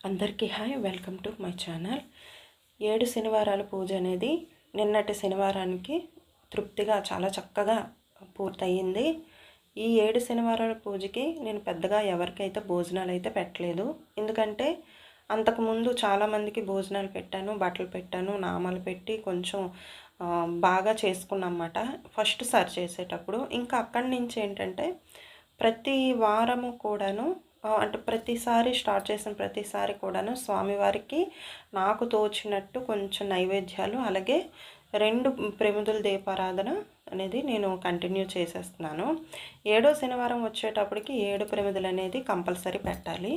అందరికీ hi welcome to my channel. ఏడు శనివారాల పూజ అనేది నిన్నటి శనివారానికి తృప్తిగా చాలా చక్కగా పూర్తయింది. ఈ ఏడు శనివారాల పూజకి నేను పెద్దగా ఎవరికైతే భోజనాలు అయితే పెట్టలేదు. ఎందుకంటే అంతకుముందు చాలామందికి భోజనాలు పెట్టాను బట్టలు పెట్టాను నామాలు పెట్టి కొంచెం బాగా చేసుకున్నమాట. ఫస్ట్ సర్వ్ చేసేటప్పుడు. ఇంకా అక్కడి నుంచి ఏంటంటే ప్రతి వారము కూడాను అంటే ప్రతిసారి స్టార్ట్ చేసిన ప్రతిసారి కూడాను స్వామివారికి నాకు తోచినట్టు కొంచెం నైవేద్యాలు అలాగే రెండు ప్రమిదుల దీపారాధన అనేది నేను కంటిన్యూ చేసేస్తున్నాను. ఏడో శనివారం వచ్చేటప్పటికి ఏడు ప్రమిదలు అనేది కంపల్సరీ పెట్టాలి.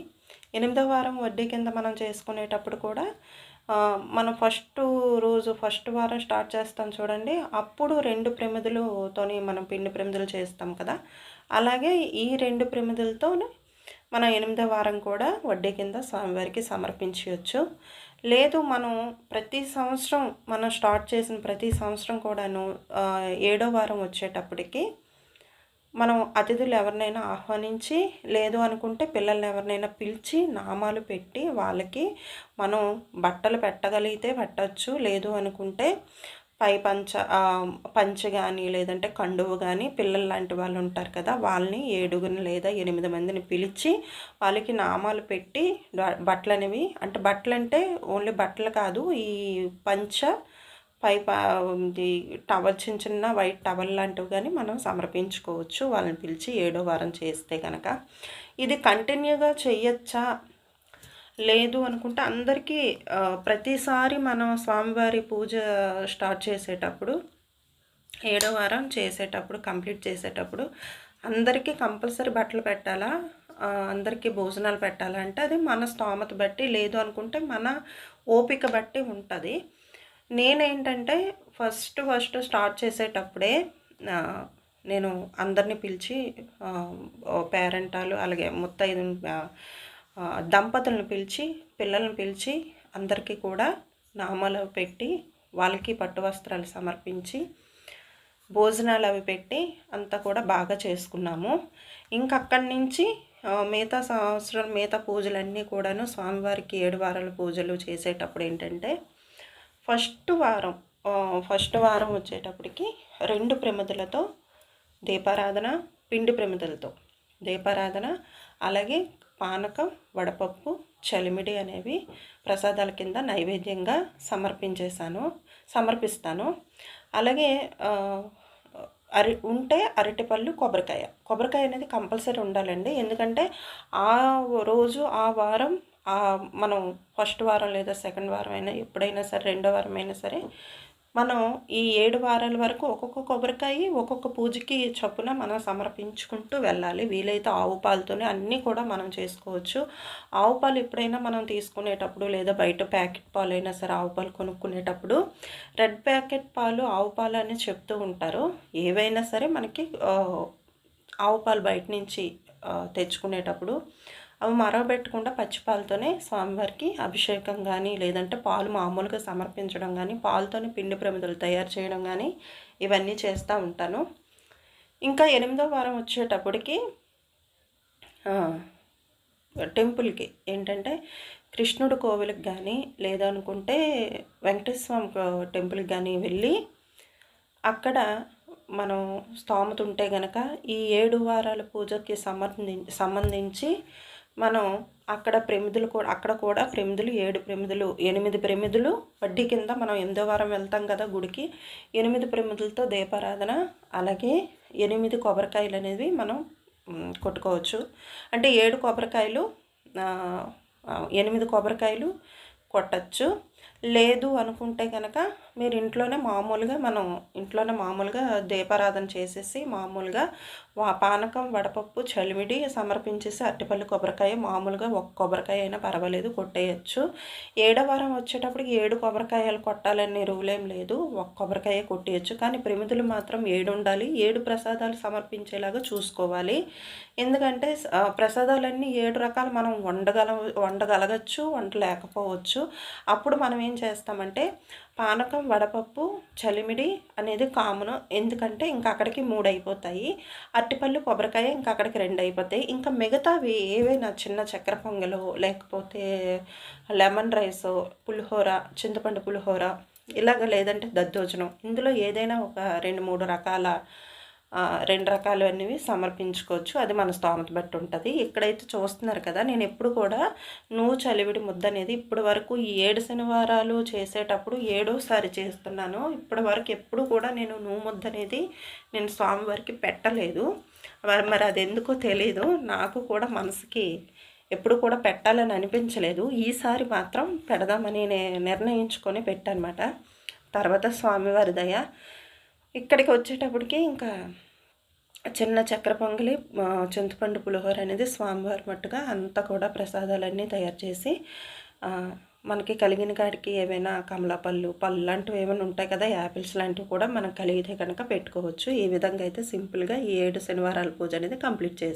ఎనిమిదో వారం వడ్డీ కింద మనం చేసుకునేటప్పుడు కూడా మనం ఫస్ట్ రోజు ఫస్ట్ వారం స్టార్ట్ చేస్తాం చూడండి అప్పుడు రెండు ప్రమిదలతోని మనం పిండి ప్రమిదలు చేస్తాం కదా. అలాగే ఈ రెండు ప్రమిదలతో మనం ఎనిమిదో వారం కూడా వడ్డీ కింద స్వామివారికి సమర్పించవచ్చు. లేదు మనం ప్రతి సంవత్సరం మనం స్టార్ట్ చేసిన ప్రతి సంవత్సరం కూడాను ఏడో వారం వచ్చేటప్పటికి మనం అతిథులు ఎవరినైనా ఆహ్వానించి లేదు అనుకుంటే పిల్లల్ని ఎవరినైనా పిలిచి నామాలు పెట్టి వాళ్ళకి మనం బట్టలు పెట్టగలిగితే పెట్టచ్చు. లేదు అనుకుంటే పై పంచ పంచ కానీ లేదంటే కండువు కానీ పిల్లలు లాంటి వాళ్ళు ఉంటారు కదా వాళ్ళని ఏడుగురిని లేదా ఎనిమిది మందిని పిలిచి వాళ్ళకి నామాలు పెట్టి బట్టలు అనేవి అంటే బట్టలు అంటే ఓన్లీ బట్టలు కాదు ఈ పంచ పై ఇది టవల్ చిన్న చిన్న వైట్ టవల్ లాంటివి కానీ మనం సమర్పించుకోవచ్చు వాళ్ళని పిలిచి ఏడో వారం చేస్తే కనుక ఇది కంటిన్యూగా చేయొచ్చా? లేదు అనుకుంటే అందరికీ ప్రతిసారి మనం స్వామివారి పూజ స్టార్ట్ చేసేటప్పుడు ఏడో వారం చేసేటప్పుడు కంప్లీట్ చేసేటప్పుడు అందరికీ కంపల్సరీ బట్టలు పెట్టాలా? అందరికీ భోజనాలు పెట్టాలా? అంటే అది మన స్తోమత బట్టి లేదు అనుకుంటే మన ఓపిక బట్టి ఉంటుంది. నేనేంటంటే ఫస్ట్ ఫస్ట్ స్టార్ట్ చేసేటప్పుడే నేను అందరినీ పిలిచి పేరెంటాలు అలాగే ముత్తైదు దంపతులను పిలిచి పిల్లల్ని పిలిచి అందరికీ కూడా నామాలు పెట్టి వాళ్ళకి పట్టు వస్త్రాలు సమర్పించి భోజనాలు అవి పెట్టి అంతా కూడా బాగా చేసుకున్నాము. ఇంకా అక్కడి నుంచి మిగతా సంవత్సరం మిగతా పూజలన్నీ కూడాను స్వామివారికి ఏడు వారాల పూజలు చేసేటప్పుడు ఏంటంటే ఫస్ట్ వారం ఫస్ట్ వారం వచ్చేటప్పటికి రెండు ప్రమిదలతో దీపారాధన పిండి ప్రమిదలతో దీపారాధన అలాగే పానకం వడపప్పు చలిమిడి అనేవి ప్రసాదాల కింద నైవేద్యంగా సమర్పించేశాను సమర్పిస్తాను. అలాగే అరి ఉంటే అరటిపళ్ళు కొబ్బరికాయ. కొబ్బరికాయ అనేది కంపల్సరీ ఉండాలండి. ఎందుకంటే ఆ రోజు ఆ వారం మనం ఫస్ట్ వారం లేదా సెకండ్ వారం అయినా ఎప్పుడైనా సరే రెండో వారం అయినా సరే మనం ఈ ఏడు వారాల వరకు ఒక్కొక్క కొబ్బరికాయ ఒక్కొక్క పూజకి చొప్పున మనం సమర్పించుకుంటూ వెళ్ళాలి. వీలైతే ఆవు పాలతోనే అన్నీ కూడా మనం చేసుకోవచ్చు. ఆవు పాలు ఎప్పుడైనా మనం తీసుకునేటప్పుడు లేదా బయట ప్యాకెట్ పాలు అయినా సరే ఆవు పాలు కొనుక్కునేటప్పుడు రెడ్ ప్యాకెట్ పాలు ఆవు పాలు అని చెప్తూ ఉంటారు. ఏవైనా సరే మనకి ఆవు పాలు బయట నుంచి తెచ్చుకునేటప్పుడు అవి మరవబెట్టకుండా పచ్చి పాలతోనే స్వామివారికి అభిషేకం కానీ లేదంటే పాలు మామూలుగా సమర్పించడం కానీ పాలతోనే పిండి ప్రమిదలు తయారు చేయడం కానీ ఇవన్నీ చేస్తూ ఉంటాను. ఇంకా ఎనిమిదో వారం వచ్చేటప్పటికి టెంపుల్కి ఏంటంటే కృష్ణుడు కోవిలకి కానీ లేదనుకుంటే వెంకటేశ్వర స్వామి టెంపుల్కి కానీ వెళ్ళి అక్కడ మనం స్తోమతుంటే గనక ఈ ఏడు వారాల పూజకి సంబంధించి సంబంధించి మనం అక్కడ ప్రమిదులు కూడా అక్కడ కూడా ప్రమిదులు ఏడు ప్రమిదులు ఎనిమిది ప్రమిదులు వడ్డీ కింద మనం ఎనిమిదో వారం వెళ్తాం కదా గుడికి. ఎనిమిది ప్రమిదులతో దీపారాధన అలాగే ఎనిమిది కొబ్బరికాయలు అనేవి మనం కొట్టుకోవచ్చు. అంటే ఏడు కొబ్బరికాయలు ఎనిమిది కొబ్బరికాయలు కొట్టచ్చు. లేదు అనుకుంటే కనుక మీరు ఇంట్లోనే మామూలుగా మనం ఇంట్లోనే మామూలుగా దీపారాధన చేసేసి మామూలుగా వా పానకం వడపప్పు చలిమిడి సమర్పించేసి అరటిపల్లి కొబ్బరికాయ మామూలుగా ఒక కొబ్బరికాయ అయినా పర్వాలేదు కొట్టేయచ్చు. ఏడో వారం వచ్చేటప్పటికి ఏడు కొబ్బరికాయలు కొట్టాలని రూలేం లేదు. ఒక కొబ్బరికాయ కొట్టేయచ్చు. కానీ ప్రమిదులు మాత్రం ఏడు ఉండాలి. ఏడు ప్రసాదాలు సమర్పించేలాగా చూసుకోవాలి. ఎందుకంటే ప్రసాదాలన్నీ ఏడు రకాలు మనం వండగల వండగలగచ్చు వండలేకపోవచ్చు అప్పుడు మన మనం ఏం చేస్తామంటే పానకం వడపప్పు చలిమిడి అనేది కామన్. ఎందుకంటే ఇంకా అక్కడికి మూడు అయిపోతాయి అట్టిపళ్ళు కొబ్బరికాయ ఇంకా అక్కడికి రెండు అయిపోతాయి ఇంకా మిగతావి ఏవైనా చిన్న చక్కెర పొంగలు లేకపోతే లెమన్ రైస్ పులిహోర చింతపండు పులిహోర ఇలాగ లేదంటే దద్దోజనం. ఇందులో ఏదైనా ఒక రెండు మూడు రకాల రెండు రకాలు అనేవి సమర్పించుకోవచ్చు. అది మన స్తోమత బట్టి ఉంటుంది. ఇక్కడైతే చూస్తున్నారు కదా నేను ఎప్పుడు కూడా నువ్వు చలివిడి ముద్ద అనేది ఇప్పటి వరకు ఈ ఏడు శనివారాలు చేసేటప్పుడు ఏడోసారి చేస్తున్నాను. ఇప్పటి వరకు ఎప్పుడు కూడా నేను నువ్వు ముద్ద అనేది నేను స్వామివారికి పెట్టలేదు. మరి మరి అది ఎందుకో తెలీదు. నాకు కూడా మనసుకి ఎప్పుడు కూడా పెట్టాలని అనిపించలేదు. ఈసారి మాత్రం పెడదామని నిర్ణయించుకొని పెట్టానమాట తర్వాత స్వామివారి దయ. ఇక్కడికి వచ్చేటప్పటికి ఇంకా చిన్న చక్కెర పొంగలి చింతపండు పులిహోర అనేది స్వామివారి మట్టుగా అంతా కూడా ప్రసాదాలన్నీ తయారు చేసి మనకి కలిగిన కాడికి ఏమైనా కమలాపళ్ళు పళ్ళు పళ్ళు లాంటివి ఏమైనా ఉంటాయి కదా యాపిల్స్ లాంటివి కూడా మనకు కలిగితే కనుక పెట్టుకోవచ్చు. ఈ విధంగా అయితే సింపుల్గా ఈ ఏడు శనివారాల పూజ అనేది కంప్లీట్ చేసి